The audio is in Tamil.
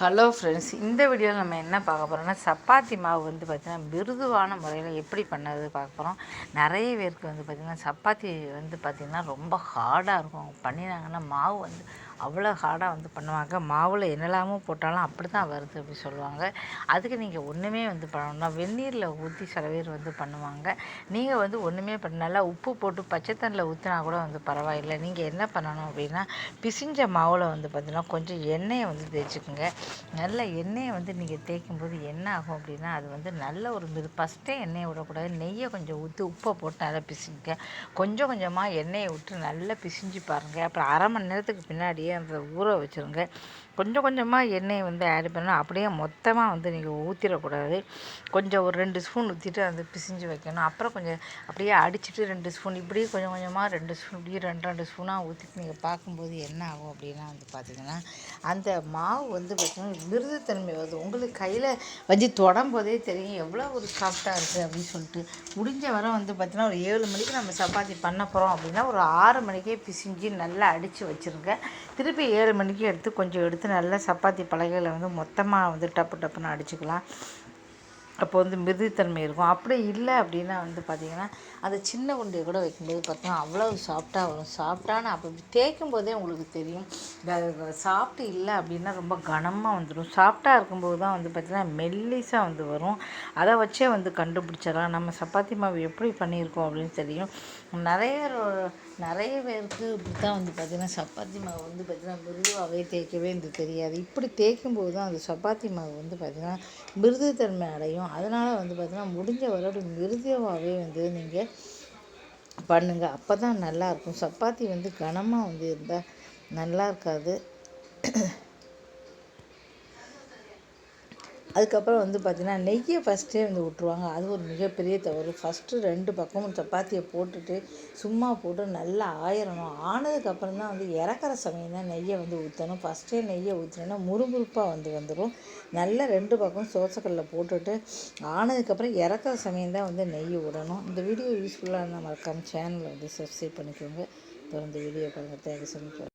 ஹலோ ஃப்ரெண்ட்ஸ் இந்த வீடியோவில் நம்ம என்ன பார்க்க போகிறோம்னா சப்பாத்தி மாவு வந்து பார்த்திங்கன்னா மிருதுவான முறையில் எப்படி பண்ணது பார்க்க போகிறோம் நிறைய பேருக்கு வந்து பார்த்திங்கன்னா சப்பாத்தி வந்து பார்த்திங்கன்னா ரொம்ப ஹார்டாக இருக்கும். அவங்க பண்ணினாங்கன்னா மாவு வந்து அவ்வளோ ஹார்டாக வந்து பண்ணுவாங்க. மாவில் என்னெல்லாமோ போட்டாலும் அப்படி தான் வருது அப்படி சொல்லுவாங்க. அதுக்கு நீங்கள் ஒன்றுமே வந்து பண்ணணும்னா வெந்நீரில் ஊற்றி சில பேர் வந்து பண்ணுவாங்க. நீங்கள் வந்து ஒன்றுமே பண்ண நல்லா உப்பு போட்டு பச்சை தண்ணியில் ஊற்றினா கூட வந்து பரவாயில்லை. நீங்கள் என்ன பண்ணணும் அப்படின்னா பிசிஞ்ச மாவில் வந்து பார்த்தீங்கன்னா கொஞ்சம் எண்ணெயை வந்து தேய்ச்சிக்கோங்க. நல்ல எண்ணெயை வந்து நீங்கள் தேய்க்கும் போது என்ன ஆகும் அப்படின்னா அது வந்து நல்ல ஒரு மிரு ஃபஸ்ட்டே எண்ணெயை விடக்கூடாது. நெய்யை கொஞ்சம் ஊற்றி உப்பை போட்டு நல்லா பிசிங்க. கொஞ்சம் கொஞ்சமாக எண்ணெயை விட்டு நல்லா பிசிஞ்சு பாருங்கள் அப்புறம் அரை மணி நேரத்துக்கு பின்னாடியே அந்த ஊற வச்சுருங்க. கொஞ்சம் கொஞ்சமாக எண்ணெயை வந்து ஆட் பண்ணணும். அப்படியே மொத்தமாக வந்து நீங்கள் ஊற்றிடக்கூடாது கொஞ்சம் ஒரு ரெண்டு ஸ்பூன் ஊற்றிட்டு அது பிசிஞ்சு வைக்கணும். அப்புறம் கொஞ்சம் அப்படியே அடிச்சுட்டு ரெண்டு ஸ்பூன் இப்படியே கொஞ்சம் கொஞ்சமாக ரெண்டு ஸ்பூன் இப்படியே ரெண்டு ரெண்டு ஸ்பூனாக ஊற்றிட்டு நீங்கள் பார்க்கும்போது என்ன ஆகும் அப்படின்னா வந்து பார்த்திங்கன்னா அந்த மாவு வந்து பார்த்திங்கன்னா மிருதுத்தன்மை வருது. உங்களுக்கு கையில் வச்சு தொடும் போதே தெரியும் எவ்வளோ ஒரு சாஃப்டாக இருக்குது அப்படின்னு சொல்லிட்டு. முடிஞ்ச வரை வந்து பார்த்திங்கன்னா ஒரு ஏழு மணிக்கு நம்ம சப்பாத்தி பண்ண போகிறோம் அப்படின்னா ஒரு ஆறு மணிக்கே பிசிஞ்சு நல்லா அடித்து வச்சுருங்க. திருப்பி ஏழு மணிக்கு எடுத்து கொஞ்சம் எடுத்து நல்லா சப்பாத்தி பலகையில் வந்து மொத்தமாக வந்து டப்பு டப்புன்னு அடிச்சுக்கலாம். அப்போ வந்து மிருதித்தன்மை இருக்கும். அப்படி இல்லை அப்படின்னா வந்து பார்த்திங்கன்னா அந்த சின்ன குண்டியை கூட வைக்கும்போது பார்த்தீங்கன்னா அவ்வளோ சாஃப்டாக வரும். சாஃப்டான அப்போ தேய்க்கும் போதே உங்களுக்கு தெரியும். சாஃப்ட்டு இல்லை அப்படின்னா ரொம்ப கனமாக வந்துடும் சாஃப்டாக இருக்கும்போது தான் வந்து பார்த்திங்கன்னா மெல்லிஸாக வந்து வரும். அதை வச்சே வந்து கண்டுபிடிச்சிடலாம். நம்ம சப்பாத்தி மாவு எப்படி பண்ணியிருக்கோம் அப்படின்னு தெரியும். நிறைய நிறைய பேருக்கு இப்படி தான் வந்து பார்த்திங்கன்னா சப்பாத்தி மாவு வந்து பார்த்திங்கன்னா மிருதுவாகவே தேய்க்கவே இந்த தெரியாது. இப்படி தேய்க்கும் போது தான் அந்த சப்பாத்தி மாவு வந்து பார்த்திங்கன்னா மிருதுத்தன்மை அடையும். அதனால் வந்து பார்த்திங்கன்னா முடிஞ்ச வரை மிருதுவாகவே வந்து நீங்கள் பண்ணுங்கள் அப்போ தான் நல்லாயிருக்கும் சப்பாத்தி வந்து கனமாக வந்து இருந்தால் நல்லா இருக்காது. அதுக்கப்புறம் வந்து பார்த்திங்கன்னா நெய்யை ஃபஸ்ட்டே வந்து விட்ருவாங்க அது ஒரு மிகப்பெரிய தவறு. ஃபஸ்ட்டு ரெண்டு பக்கமும் சப்பாத்தியை போட்டுட்டு சும்மா போட்டு நல்லா ஆயிரணும். ஆனதுக்கப்புறம் தான் வந்து இறக்குற சமயம் தான் நெய்யை வந்து ஊற்றணும் ஃபஸ்ட்டே நெய்யை ஊற்றினோன்னா முறுமுறுப்பாக வந்து வந்துடும் நல்லா ரெண்டு பக்கம் சோசக்கல்ல போட்டுட்டு ஆனதுக்கப்புறம் இறக்குற சமயம் தான் வந்து நெய் விடணும் இந்த வீடியோ யூஸ்ஃபுல்லாக இருந்தால் மறக்காமல் சேனலை வந்து சப்ஸ்கிரைப் பண்ணிக்கோங்க. தொடர்ந்து வீடியோ பாருங்கள் தேங்க்யூ ஸோ மச்